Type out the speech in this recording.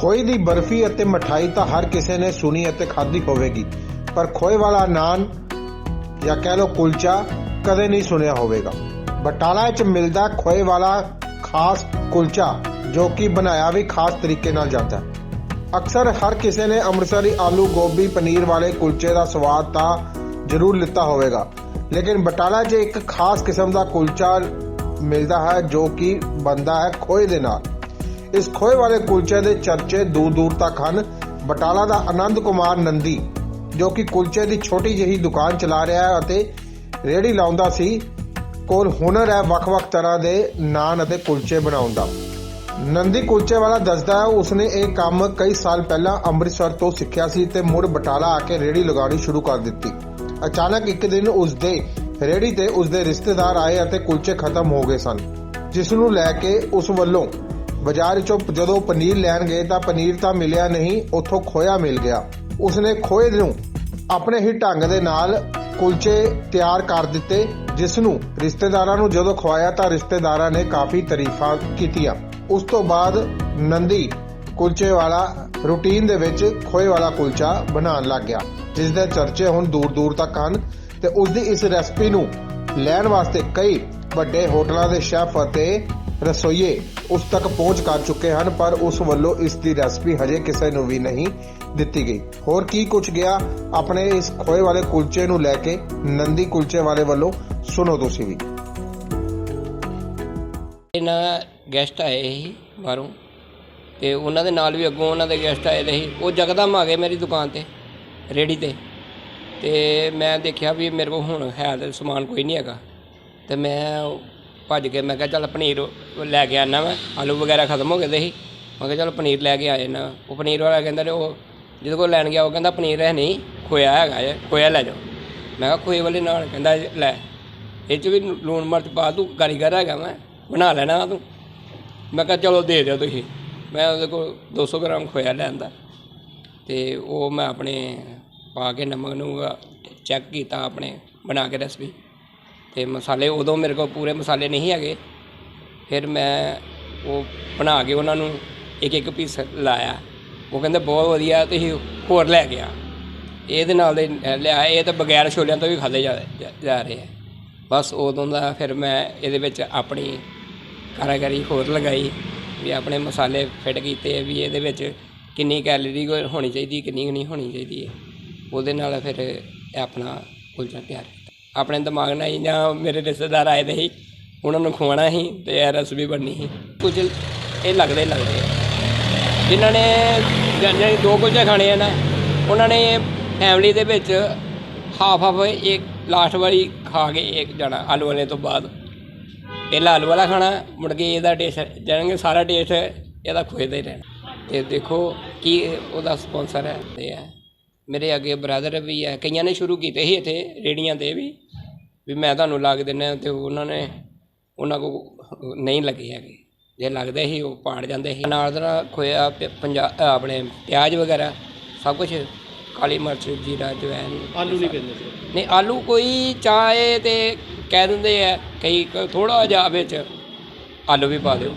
ਖੋਏ ਦੀ ਬਰਫੀ ਅਤੇ ਮਠਾਈ ਤਾਂ ਹਰ ਕਿਸੇ ਨੇ ਸੁਣੀ ਅਤੇ ਖਾਧੀ ਹੋਵੇਗੀ, ਪਰ ਖੋਏ ਵਾਲਾ ਨਾਨ ਜਾਂ ਕਹਿ ਲਓ ਕੁਲਚਾ ਕਦੇ ਨਹੀਂ ਸੁਣਿਆ ਹੋਵੇਗਾ। ਬਟਾਲਾ 'ਚ ਮਿਲਦਾ ਖੋਏ ਵਾਲਾ ਖਾਸ ਕੁਲਚਾ, ਜੋ ਕਿ ਬਣਾਇਆ ਵੀ ਖਾਸ ਤਰੀਕੇ ਨਾਲ ਜਾਂਦਾ ਹੈ। ਅਕਸਰ ਹਰ ਕਿਸੇ ਨੇ ਅੰਮ੍ਰਿਤਸਰੀ ਆਲੂ ਗੋਭੀ ਪਨੀਰ ਵਾਲੇ ਕੁਲਚੇ ਦਾ ਸਵਾਦ ਤਾਂ ਜ਼ਰੂਰ ਲਿੱਤਾ ਹੋਵੇਗਾ, ਲੇਕਿਨ ਬਟਾਲਾ 'ਚ ਇੱਕ ਖਾਸ ਕਿਸਮ ਦਾ ਕੁਲਚਾ ਮਿਲਦਾ ਹੈ, ਜੋ ਕਿ ਬਣਦਾ ਹੈ ਖੋਏ ਦੇ ਨਾਲ। ਇਸ ਖੋਏ ਵਾਲੇ ਕੁਲਚੇ ਦੇ ਚਰਚੇ ਦੂਰ ਦੂਰ ਤੱਕ ਹਨ। ਬਟਾਲਾ ਦਾ ਆਨੰਦ ਕੁਮਾਰ ਨੰਦੀ, ਜੋ ਕਿ ਕੁਲਚੇ ਦੀ ਛੋਟੀ ਜਿਹੀ ਦੁਕਾਨ ਚਲਾ ਰਿਹਾ ਹੈ ਅਤੇ ਰੇਹੜੀ ਲਾਉਂਦਾ ਸੀ, ਕੋਲ ਹੁਨਰ ਹੈ ਵੱਖ-ਵੱਖ ਤਰ੍ਹਾਂ ਦੇ ਨਾਨ ਅਤੇ ਕੁਲਚੇ ਬਣਾਉਣ ਦਾ। ਨੰਦੀ ਕੁਲਚੇ ਵਾਲਾ ਦੱਸਦਾ ਹੈ, ਉਸਨੇ ਇਹ ਕੰਮ ਕਈ ਸਾਲ ਪਹਿਲਾਂ ਅੰਮ੍ਰਿਤਸਰ ਤੋਂ ਸਿੱਖਿਆ ਸੀ ਤੇ ਮੁੜ ਬਟਾਲਾ ਆ ਕੇ ਰੇਹੜੀ ਲਗਾਉਣੀ ਸ਼ੁਰੂ ਕਰ ਦਿੱਤੀ। ਅਚਾਨਕ ਇੱਕ ਦਿਨ ਉਸਦੇ ਰੇਹੜੀ ਤੇ ਉਸਦੇ ਰਿਸ਼ਤੇਦਾਰ ਆਏ ਅਤੇ ਕੁਲਚੇ ਖਤਮ ਹੋ ਗਏ ਸਨ, ਜਿਸ ਨੂੰ ਲੈ ਕੇ ਉਸ ਵੱਲੋਂ ਬਾਜ਼ਾਰ ਵਿੱਚੋਂ ਜਦੋਂ ਪਨੀਰ ਲੈਣ ਗਏ ਤਾਂ ਪਨੀਰ ਤਾਂ ਮਿਲਿਆ ਨਹੀਂ, ਉੱਥੋਂ ਖੋਇਆ ਮਿਲ ਗਿਆ। ਉਸਨੇ ਖੋਏ ਨੂੰ ਆਪਣੇ ਹੀ ਢੰਗ ਦੇ ਨਾਲ ਕੁਲਚੇ ਤਿਆਰ ਕਰ ਦਿੱਤੇ, ਜਿਸ ਨੂੰ ਰਿਸ਼ਤੇਦਾਰਾਂ ਨੂੰ ਜਦੋਂ ਖਵਾਇਆ ਤਾਂ ਰਿਸ਼ਤੇਦਾਰਾਂ ਨੇ ਕਾਫੀ ਤਾਰੀਫਾਂ ਕੀਤੀਆਂ। ਉਸ ਤੋਂ ਬਾਅਦ ਨੰਦੀ ਕੁਲਚੇ ਵਾਲਾ ਰੂਟੀਨ ਦੇ ਵਿੱਚ ਖੋਏ ਵਾਲਾ ਕੁਲਚਾ ਬਣਾਉਣ ਲੱਗ ਗਿਆ, ਜਿਸ ਦੇ ਚਰਚੇ ਹੁਣ ਦੂਰ ਦੂਰ ਤੱਕ ਹਨ ਤੇ ਉਸ ਦੀ ਇਸ ਰੈਸਪੀ ਨੂੰ ਲੈਣ ਵਾਸਤੇ ਕਈ ਵੱਡੇ ਹੋਟਲਾਂ ਦੇ ਸ਼ੈਫ ਅਤੇ ਰਸੋਈਏ ਉਸ ਤੱਕ ਪਹੁੰਚ ਕਰ ਚੁੱਕੇ ਹਨ, ਪਰ ਉਸ ਵੱਲੋਂ ਇਸ ਦੀ ਰੈਸਪੀ ਹਜੇ ਕਿਸੇ ਨੂੰ ਵੀ ਨਹੀਂ ਦਿੱਤੀ ਗਈ। ਹੋਰ ਕੀ ਕੁਝ ਗਿਆ? ਆਪਣੇ ਇਸ ਖੋਏ ਵਾਲੇ ਕੁਲਚੇ ਨੂੰ ਲੈ ਕੇ ਨੰਦੀ ਕੁਲਚੇ ਵਾਲੇ ਵੱਲੋਂ ਸੁਣੋ ਤੁਸੀਂ ਵੀ। ਇਹਨਾਂ ਗੈਸਟ ਆਏ ਸੀ ਬਾਹਰੋਂ, ਤੇ ਉਹਨਾਂ ਦੇ ਨਾਲ ਵੀ ਅੱਗੋਂ ਉਹਨਾਂ ਦੇ ਗੈਸਟ ਆਏ ਦੇ ਸੀ। ਉਹ ਜਗਦਮ ਆ ਗਏ ਮੇਰੀ ਦੁਕਾਨ ਤੇ ਰੇੜੀ ਤੇ। ਤੇ ਮੈਂ ਦੇਖਿਆ ਵੀ ਮੇਰੇ ਕੋਲ ਹੁਣ ਹੈ ਤੇ ਸਮਾਨ ਕੋਈ ਨਹੀਂ ਹੈਗਾ। ਤੇ ਮੈਂ ਭੱਜ ਕੇ ਮੈਂ ਕਿਹਾ ਚੱਲ ਪਨੀਰ ਲੈ ਕੇ ਆਣਾ ਮੈਂ ਆਲੂ ਵਗੈਰਾ ਖਤਮ ਹੋ ਗਏ ਦੇ ਸੀ ਮੈਂ ਕਿਹਾ ਚੱਲ ਪਨੀਰ ਲੈ ਕੇ ਆ ਜਾਣਾ ਉਹ ਪਨੀਰ ਵਾਲਾ ਕਹਿੰਦਾ ਨੇ ਉਹ ਜਿਹਦੇ ਕੋਲ ਲੈਣ ਗਿਆ, ਉਹ ਕਹਿੰਦਾ ਪਨੀਰ ਹੈ ਨਹੀਂ, ਖੋਇਆ ਹੈਗਾ ਜੇ, ਖੋਇਆ ਲੈ ਜਾਓ। ਮੈਂ ਕਿਹਾ ਖੋਏ ਵਾਲੇ ਨਾਲ, ਕਹਿੰਦਾ ਲੈ। ਇਹ ਚ ਵੀ ਲੂਣ ਮਿਰਚ ਪਾ, ਤੂੰ ਕਾਰੀਗਰ ਹੈਗਾ ਮੈਂ ਬਣਾ ਲੈਣਾ ਤੂੰ। ਮੈਂ ਕਿਹਾ ਚਲੋ ਦੇ ਦਿਓ ਤੁਸੀਂ। ਮੈਂ ਉਹਦੇ ਕੋਲ 200 ਗ੍ਰਾਮ ਖੋਇਆ ਲਿਆਂਦਾ ਤੇ ਉਹ ਮੈਂ ਆਪਣੇ ਪਾ ਕੇ ਨਮਕ ਨੂੰ ਚੈੱਕ ਕੀਤਾ ਆਪਣੇ, ਬਣਾ ਕੇ ਰੈਸਪੀ ਅਤੇ ਮਸਾਲੇ ਉਦੋਂ ਮੇਰੇ ਕੋਲ ਪੂਰੇ ਮਸਾਲੇ ਨਹੀਂ ਹੈਗੇ। ਫਿਰ ਮੈਂ ਉਹ ਬਣਾ ਕੇ ਉਹਨਾਂ ਨੂੰ ਇੱਕ ਇੱਕ ਪੀਸ ਲਾਇਆ। ਉਹ ਕਹਿੰਦੇ, ਬਹੁਤ ਵਧੀਆ, ਤੁਸੀਂ ਹੋਰ ਲੈ ਗਿਆ ਇਹਦੇ ਨਾਲ ਦੇ ਲਿਆ, ਇਹ ਤਾਂ ਬਗੈਰ ਛੋਲਿਆਂ ਤੋਂ ਵੀ ਖਾਦੇ ਜਾ ਜਾ- ਰਹੇ ਆ। ਬਸ ਉਦੋਂ ਦਾ ਫਿਰ ਮੈਂ ਇਹਦੇ ਵਿੱਚ ਆਪਣੀ ਕਾਰਾਗਰੀ ਹੋਰ ਲਗਾਈ ਵੀ ਆਪਣੇ ਮਸਾਲੇ ਫਿੱਟ ਕੀਤੇ ਵੀ ਇਹਦੇ ਵਿੱਚ ਕਿੰਨੀ ਕੈਲਰੀ ਹੋਣੀ ਚਾਹੀਦੀ, ਕਿੰਨੀ ਕੁ ਨਹੀਂ ਹੋਣੀ ਚਾਹੀਦੀ। ਹੈ ਉਹਦੇ ਨਾਲ ਫਿਰ ਆਪਣਾ ਕੁਲਚਾ ਤਿਆਰ ਆਪਣੇ ਦਿਮਾਗ ਨਾਲ ਹੀ ਜਾਂ ਮੇਰੇ ਰਿਸ਼ਤੇਦਾਰ ਆਏ ਦੇ ਸੀ ਉਹਨਾਂ ਨੂੰ ਖਵਾਉਣਾ ਸੀ ਤੇ ਇਹ ਰੈਸਪੀ ਬਣਨੀ ਸੀ ਕੁਝ ਇਹ ਲੱਗਦੇ ਹੀ ਲੱਗਦੇ ਆ। ਜਿਨ੍ਹਾਂ ਨੇ ਜਿਹਨਾਂ ਦੋ ਕੁਲਚੇ ਖਾਣੇ ਆ ਨਾ, ਉਹਨਾਂ ਨੇ ਫੈਮਿਲੀ ਦੇ ਵਿੱਚ ਹਾਫ ਹਾਫ ਇੱਕ ਲਾਸਟ ਵਾਰੀ ਖਾ ਕੇ ਇੱਕ ਜਾਣਾ ਆਲੂ ਵਾਲੇ ਤੋਂ ਬਾਅਦ। ਪਹਿਲਾਂ ਆਲੂ ਵਾਲਾ ਖਾਣਾ, ਮੁੜ ਕੇ ਇਹਦਾ ਟੇਸਟ ਜਾਣਗੇ ਸਾਰਾ ਟੇਸਟ ਇਹਦਾ ਖੋਏ ਦਾ ਹੀ ਰਹਿਣਾ। ਤੇ ਦੇਖੋ ਕੀ ਉਹਦਾ ਸਪਾਂਸਰ ਹੈ ਤੇ ਹੈ। ਮੇਰੇ ਅੱਗੇ ਬ੍ਰਦਰ ਵੀ ਹੈ ਕਈਆਂ ਨੇ ਸ਼ੁਰੂ ਕੀਤੇ ਸੀ ਇੱਥੇ ਰੇੜੀਆਂ ਤੇ ਵੀ ਵੀ ਮੈਂ ਤੁਹਾਨੂੰ ਲਾ ਕੇ ਦਿੰਦਾ ਤੇ ਉਹਨਾਂ ਨੇ ਉਹਨਾਂ ਕੋ ਨਹੀਂ ਲੱਗੇ ਹੈਗੇ। ਜੇ ਲੱਗਦੇ ਸੀ ਉਹ ਪਾੜ ਜਾਂਦੇ ਸੀ। ਨਾਲ ਦਾ ਖੋਇਆ ਪੰਜਾਬ ਆਪਣੇ ਪਿਆਜ਼ ਵਗੈਰਾ ਸਭ ਕੁਝ ਕਾਲੀ ਮਿਰਚ ਜੀਰਾ ਜਵੈਨ ਆਲੂ ਨਹੀਂ ਪੈਂਦੇ ਸੀ। ਨਹੀਂ ਆਲੂ ਕੋਈ ਚਾਹੇ ਤੇ ਕਹਿ ਦਿੰਦੇ ਆ ਕਈ ਥੋੜਾ ਜਿਹਾ ਵਿੱਚ ਆਲੂ ਵੀ ਪਾ ਦਿਓ।